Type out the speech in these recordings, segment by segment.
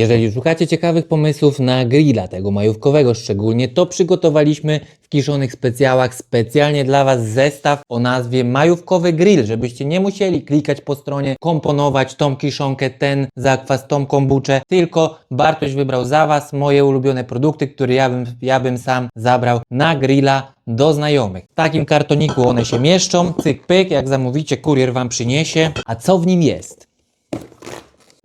Jeżeli szukacie ciekawych pomysłów na grilla, tego majówkowego szczególnie, to przygotowaliśmy w kiszonych specjałach specjalnie dla Was zestaw o nazwie Majówkowy Grill, żebyście nie musieli klikać po stronie, komponować tą kiszonkę, ten zakwas, tą kombuczę, tylko Bartoś wybrał za Was moje ulubione produkty, które ja bym, ja bym sam zabrał na grilla do znajomych. W takim kartoniku one się mieszczą, cyk pyk, jak zamówicie, kurier Wam przyniesie. A co w nim jest?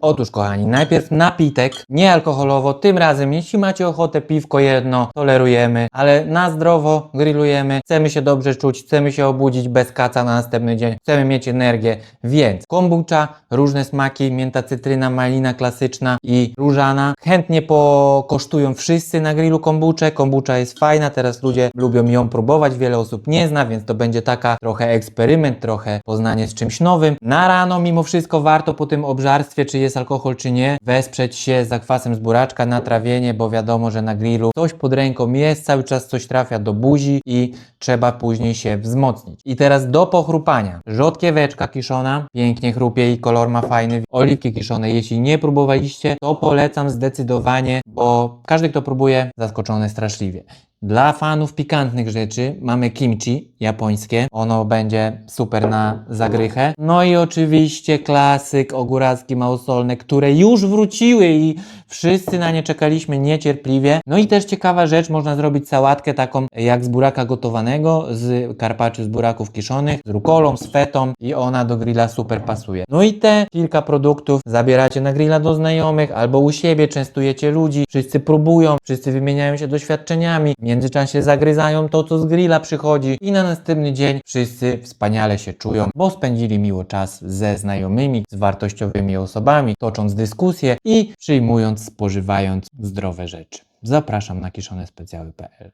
Otóż kochani, najpierw napitek, niealkoholowo, tym razem jeśli macie ochotę piwko jedno, tolerujemy, ale na zdrowo grillujemy, chcemy się dobrze czuć, chcemy się obudzić bez kaca na następny dzień, chcemy mieć energię, więc kombucha, różne smaki, mięta cytryna, malina klasyczna i różana. Chętnie pokosztują wszyscy na grillu kombuczę, kombucha jest fajna, teraz ludzie lubią ją próbować, wiele osób nie zna, więc to będzie taka trochę eksperyment, trochę poznanie z czymś nowym. Na rano mimo wszystko warto po tym obżarstwie, czy jest alkohol, czy nie, wesprzeć się zakwasem z buraczka na trawienie, bo wiadomo, że na grillu coś pod ręką jest, cały czas coś trafia do buzi i trzeba później się wzmocnić. I teraz do pochrupania. Rzodkieweczka kiszona, pięknie chrupie i kolor ma fajny. Oliwki kiszone, jeśli nie próbowaliście, to polecam zdecydowanie, bo każdy, kto próbuje, zaskoczony straszliwie. Dla fanów pikantnych rzeczy mamy kimchi japońskie. Ono będzie super na zagrychę. No i oczywiście klasyk ogóracki małosolne, które już wróciły i wszyscy na nie czekaliśmy niecierpliwie. No i też ciekawa rzecz, można zrobić sałatkę taką jak z buraka gotowanego, z carpaccio z buraków kiszonych, z rukolą, z fetą i ona do grilla super pasuje. No i te kilka produktów zabieracie na grilla do znajomych albo u siebie, częstujecie ludzi, wszyscy próbują, wszyscy wymieniają się doświadczeniami, międzyczasie zagryzają to, co z grilla przychodzi i na następny dzień wszyscy wspaniale się czują, bo spędzili miło czas ze znajomymi, z wartościowymi osobami, tocząc dyskusje i przyjmując, spożywając zdrowe rzeczy. Zapraszam na kiszonesspecjały.pl